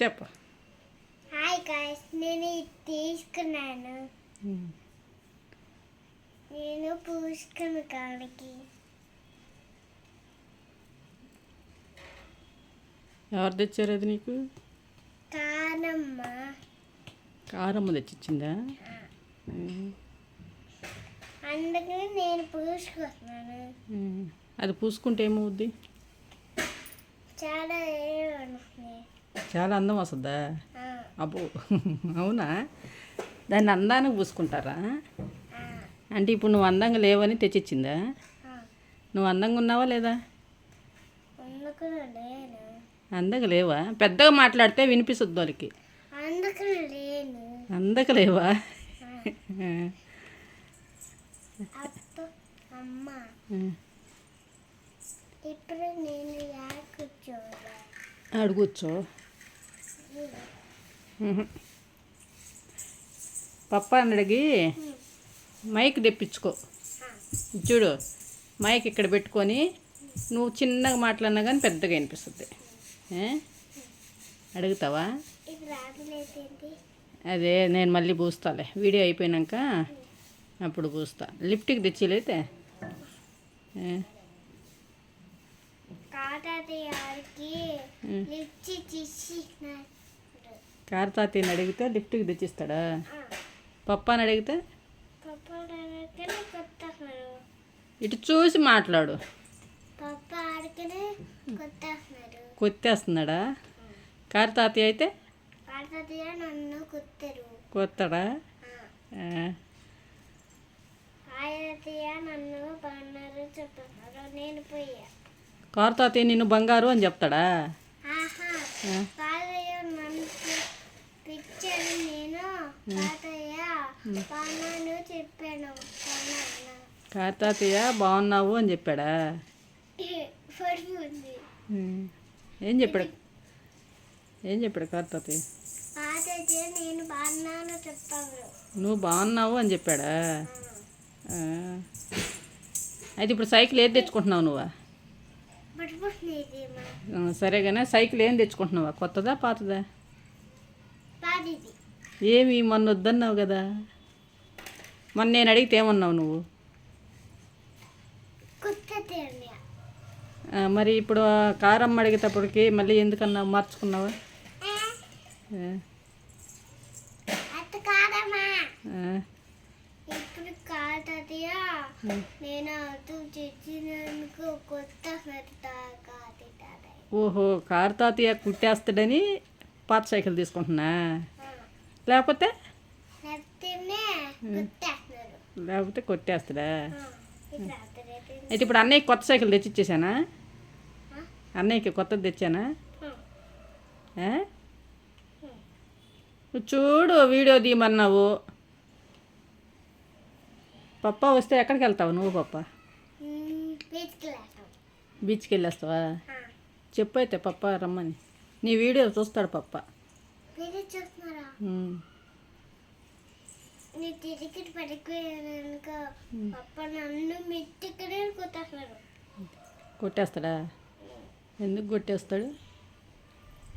చెప్పు. Hi guys నేను ఇది తీసుకున్నాను. ఉమ్, నేను పూసుకున్న కాడికి ఎవరు తెచ్చారు అది నీకు? కానమ్మ. కారమ్మ తెచ్చిచ్చిందా? ఉమ్, అందుకని నేను పూసుకుంటున్నాను ఉమ్. అది పూసుకుంటే ఏమవుద్ది? చాలా చాలా అందం వస్తుందా? అబ్బో అవునా? దాన్ని అందానికి పూసుకుంటారా? అంటే ఇప్పుడు నువ్వు అందంగా లేవని తెచ్చిచ్చిందా? నువ్వు అందంగా ఉన్నావా లేదా? అందంగా లేవా? పెద్దగా మాట్లాడితే వినిపిస్తుంది వాళ్ళకి. అందక లేవా. ఇప్పుడు నేను ఆడు కూర్చో. పప్ప అని అడిగి మైక్ తెప్పించుకో. చూడు మైక్ ఇక్కడ పెట్టుకొని నువ్వు చిన్నగా మాట్లాడినా కానీ పెద్దగా వినిపిస్తుంది. ఏ? అడుగుతావా? అదే నేను మళ్ళీ పూస్తాలే. వీడియో అయిపోయినాక అప్పుడు పూస్తా. లిఫ్ట్కి తెచ్చిలైతే కారతాతీని అడిగితే లిఫ్ట్కి తెచ్చిస్తాడా? పప్పాని అడిగితే? ఇటు చూసి మాట్లాడు. కొత్తేస్తున్నాడా. కారతాతయ్య అయితే? కొత్తడా? కారతాతయ్య నిన్ను బంగారు అని చెప్తాడా ఆహా ఆ, కాదయ్య నన్ను పిచ్చాను నేను తాతయ్య బాగున్నాను చెప్పాను బాగున్నాను కారతాతయ్య బాగున్నావు అని చెప్పాడా. ఏం చెప్పాడు? ఏం చెప్పాడు కారతాతయ్య నువ్వు బాగున్నావు అని చెప్పాడా. అయితే ఇప్పుడు సైకిల్ ఏది తెచ్చుకుంటున్నావు నువ్వా? పడిపోతుంది ఆ, సరే కానీ సైకిల్ ఏం తెచ్చుకుంటున్నావా? కొత్తదా పాతదా? ఏమి మొన్న వద్దన్నావు కదా? మొన్న నేను అడిగితే ఏమన్నావు నువ్వు? మరి ఇప్పుడు కారం అడిగేటప్పటికి మళ్ళీ ఎందుకన్నా మార్చుకున్నావా? ఓహో కారు తాతయ్య కుట్టేస్తాడని పాత సైకిల్ తీసుకుంటున్నా? లేకపోతే? లేకపోతే కొట్టేస్తాడా? అయితే ఇప్పుడు అన్నయ్యకి కొత్త సైకిల్ తెచ్చిచ్చేసానా? అన్నయ్యకి కొత్తది తెచ్చానా? చూడు వీడియో తీయమన్నావు. పప్ప వస్తే ఎక్కడికి వెళ్తావు నువ్వు పప్ప? బీచ్కి వెళ్ళేస్తావా? చెప్పు అయితే పప్ప రమ్మని. నీ వీడియో చూస్తాడు పప్ప. పడిపోయాక పప్ప నన్ను మెట్టుకునే కొట్టేస్తాడా? ఎందుకు కొట్టేస్తాడు?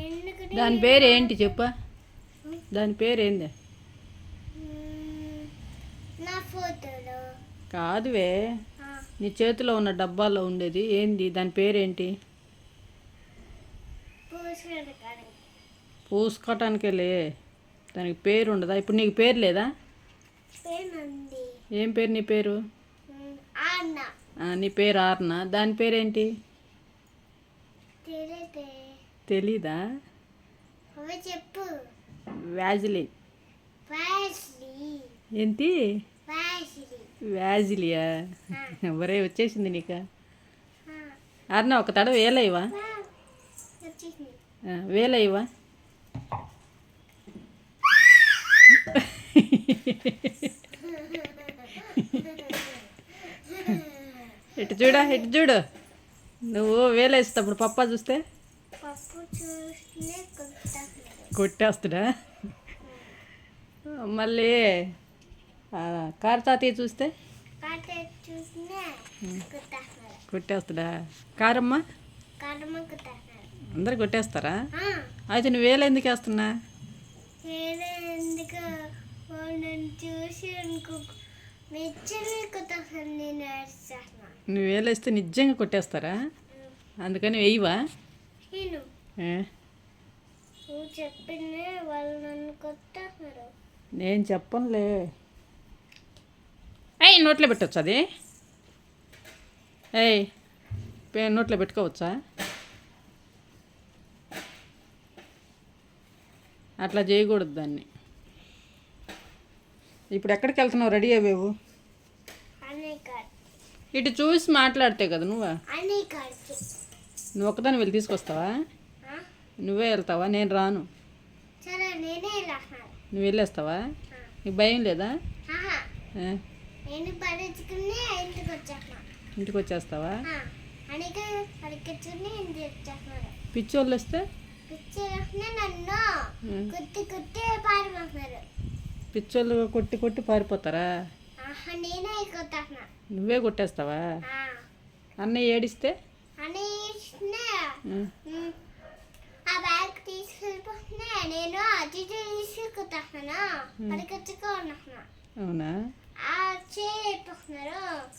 ఎందుకంటే దాని పేరు ఏంటి చెప్పా? దాని పేరు ఏంది నా ఫోటోలో. కాదువే. నీ చేతిలో ఉన్న డబ్బాలో ఉండేది. ఏంది? దాని పేరేంటి? పూసుకోవటానికే లే దానికి పేరు ఉండదా ఇప్పుడు నీకు పేరు లేదా? ఏం పేరు నీ పేరు? నీ పేరు ఆర్న. దాని పేరేంటి? తెలీదా. చెప్పు. వ్యాజిలిన్ ఏంటి? వ్యాజిలియా? ఎవరే వచ్చేసింది నీకు. ఆర్న ఒక తడవ వేలయ్యవా? వేలయ్యవా? ఇటు చూడా ఇటు చూడు. నువ్వు వేలేసేటప్పుడు పప్ప చూస్తే? కొట్టేస్తాడా మళ్ళీ కారతాతయ్య చూస్తే? కొట్టేస్తాడా కారమ్మ? అందరు కొట్టేస్తారా? అయితే నువ్వు వేలు ఎందుకు వేస్తున్నా చూసి నువ్వు వేలు వేస్తే నిజంగా కొట్టేస్తారా? అందుకని వేయవా? నేను చెప్పనులే. ఏయ్ నోట్లో పెట్టొచ్చా అది? ఏయ్ నోట్లో పెట్టుకోవచ్చా? అట్లా చేయకూడదు దాన్ని. ఇప్పుడు ఎక్కడికి వెళ్తున్నావు? రెడీ అయ్యేవు ఇటు చూసి మాట్లాడితే కదా నువ్వు? నువ్వు ఒకదాన్ని వెళ్ళి తీసుకొస్తావా? నువ్వే వెళ్తావా? నేను రాను. నువ్వు వెళ్ళేస్తావా? నీకు భయం లేదా? ఇంటికి వచ్చేస్తావా? పిచ్చి వాళ్ళు వస్తే? నన్ను. కుట్టి కుట్టి పారిపోతున్నారు పిచ్చోళ్ళు కొట్టి కొట్టి పారిపోతారా? నువ్వే కొట్టేస్తావా? అన్నయ్య ఏడిస్తే. ఆ. బ్యాగ్ తీసుకెళ్ళిపోతున్నా. నేను ఉన్నాను అవునా? ఆ.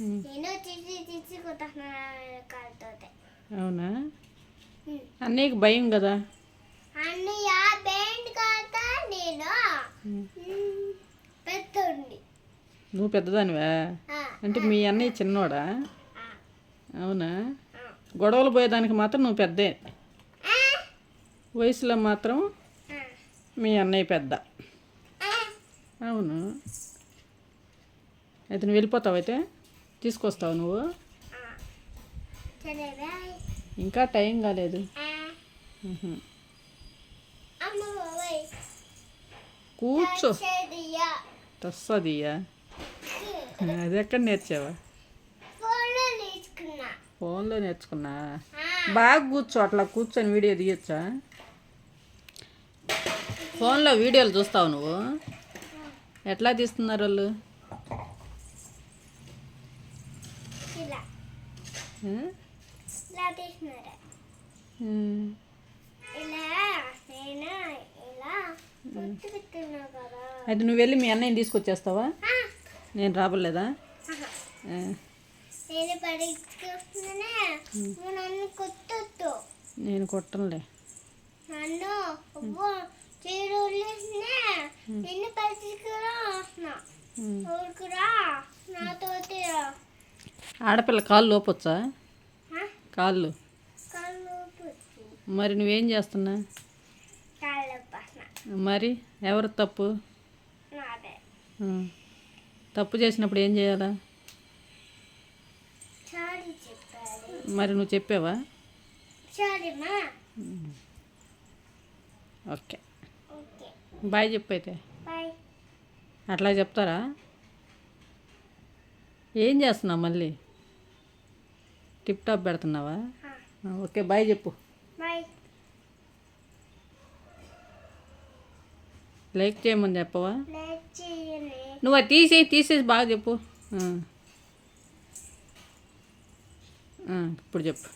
నేను తీసి అవునా? అన్నయ్యకి భయం కదా? నువ్వు పెద్దదానివా? అంటే మీ అన్నయ్య చిన్నోడా అవునా. గొడవలు పోయేదానికి మాత్రం నువ్వు పెద్దే. వయసులో మాత్రం మీ అన్నయ్య పెద్ద. అవును. అయితే నువ్వు వెళ్ళిపోతావు అయితే? తీసుకొస్తావు నువ్వు? ఇంకా టైం కాలేదు. కూర్చో. తస్సదియా. అది ఎక్కడ నేర్చావా? ఫోన్లో నేర్చుకున్నా. బాగా కూర్చో అట్లా కూర్చొని వీడియో తీయచ్చా ఫోన్లో వీడియోలు చూస్తావు నువ్వు? ఎట్లా తీస్తున్నారు వాళ్ళు? అయితే నువ్వు వెళ్ళి మీ అన్నయ్యని తీసుకొచ్చేస్తావా? నేను రాబలేదా. నేను కొట్టనులే. ఆడపిల్ల కాళ్ళు లోపొచ్చా? కాళ్ళు. మరి నువ్వేం చేస్తున్నా? మరి ఎవరు తప్పు. తప్పు చేసినప్పుడు ఏం చేయాలా? మరి నువ్వు చెప్పావా? ఓకే. బాయ్ చెప్పు అయితే. అట్లా చెప్తారా? ఏం చేస్తున్నావు మళ్ళీ? టిప్ టాప్ పెడుతున్నావా? ఓకే బాయ్ చెప్పు. లైక్ చేయమని చెప్పవా? నువ్వు అది తీసేయి తీసేసి బాగా చెప్పు. ఇప్పుడు చెప్పు.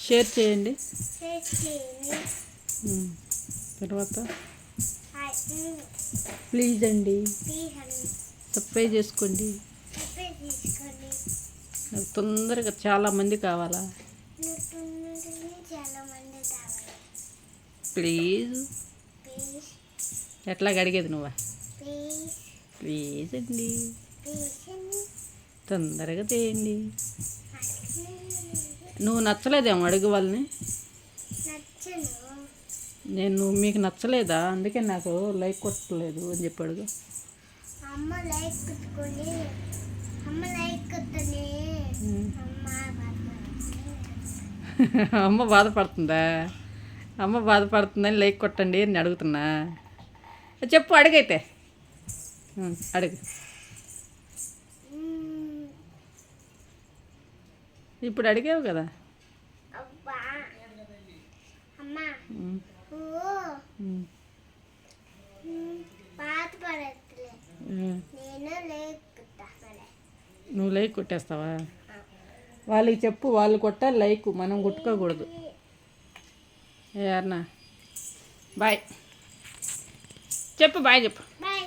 షేర్ చేయండి. లైక్ చేయండి ఉమ్. తర్వాత? ప్లీజ్ అండి. సబ్స్క్రైబ్ చేసుకోండి. నాకు తొందరగా చాలా మంది కావాలా? కావాలి ప్లీజ్. ఎట్లా అడిగేది నువ్వా? ప్లీజ్ అండి. తొందరగా చేయండి. నువ్వు నచ్చలేదేమో అడుగు వాళ్ళని? నేను నేను మీకు నచ్చలేదా? అందుకే నాకు లైక్ కొట్టలేదు అని చెప్పి అడుగు. అమ్మ లైక్ కుట్టుకొని అమ్మ లైక్ కుట్టని అమ్మ బాధపడుతుందా? అమ్మ బాధపడుతుందని లైక్ కొట్టండి అని అడుగుతున్నా. చెప్పు అడుగైతే. అడుగు. ఇప్పుడు అడిగావు కదా? నువ్వు లైక్ కొట్టేస్తావా? వాళ్ళకి చెప్పు వాళ్ళు కొట్టాలి లైక్ మనం కొట్టుకోకూడదు. ఏ బాయ్. చెప్పు బాయ్ చెప్పు. బాయ్.